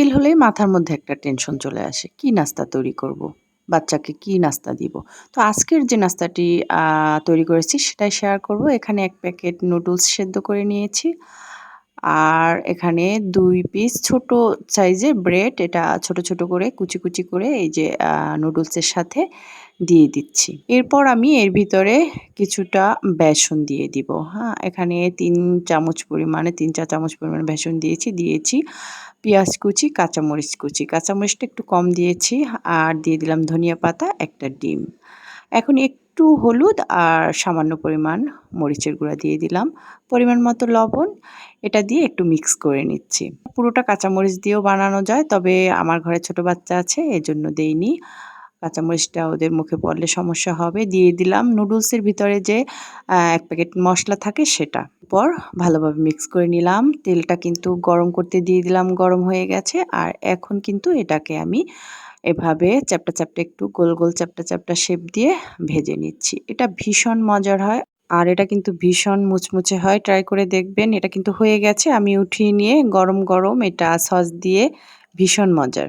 বিকেল হলেই মাথার মধ্যে একটা টেনশন চলে আসে। কি নাস্তা তৈরি করব। বাচ্চাকে কি নাস্তা দিব? তো আজকের যে নাস্তাটি তৈরি করেছি সেটাই শেয়ার করব। এখানে এক প্যাকেট নুডলস সেদ্ধ করে নিয়েছি। আর এখানে দুই পিস ছোট সাইজের ব্রেড এটা ছোট ছোট করে, কুচি কুচি করে এই যে নুডলসের সাথে দিয়ে দিচ্ছি। এরপর আমি এর ভিতরে কিছুটা বেসন দিয়ে দিব। হ্যাঁ এখানে তিন চামচ পরিমাণে, তিন চার চামচ পরিমাণে বেসন দিয়েছি। দিয়েছি পেঁয়াজ কুচি, কাঁচামরিচ কুচি। কাঁচামরিচটা একটু কম দিয়েছি, আর দিয়ে দিলাম ধনিয়া পাতা, একটা ডিম। এখন একটু হলুদ আর সামান্য পরিমাণ মরিচের গুঁড়া দিয়ে দিলাম। পরিমাণ মতো লবণ, এটা দিয়ে একটু মিক্স করে নিচ্ছি। পুরোটা কাঁচামরিচ দিয়েও বানানো যায়, তবে আমার ঘরে ছোট বাচ্চা আছে, এজন্য দেইনি। কাঁচামরিচটা ওদের মুখে পড়লে সমস্যা হবে। দিয়ে দিলাম নুডলসের ভিতরে যে এক প্যাকেট মশলা থাকে সেটা। পর ভালোভাবে মিক্স করে নিলাম। তেলটা কিন্তু গরম করতে দিয়ে দিলাম, গরম হয়ে গেছে। আর এখন কিন্তু এটাকে আমি এভাবে চ্যাপটা চ্যাপটা একটু গোল গোল চ্যাপটা চ্যাপটা শেপ দিয়ে ভেজে নিচ্ছি। এটা ভীষণ মজার হয়। আর এটা কিন্তু ভীষণ মুচমুচে হয়। ট্রাই করে দেখবেন। এটা কিন্তু হয়ে গেছে। আমি উঠিয়ে নিয়ে গরম গরম এটা সস দিয়ে ভীষণ মজার।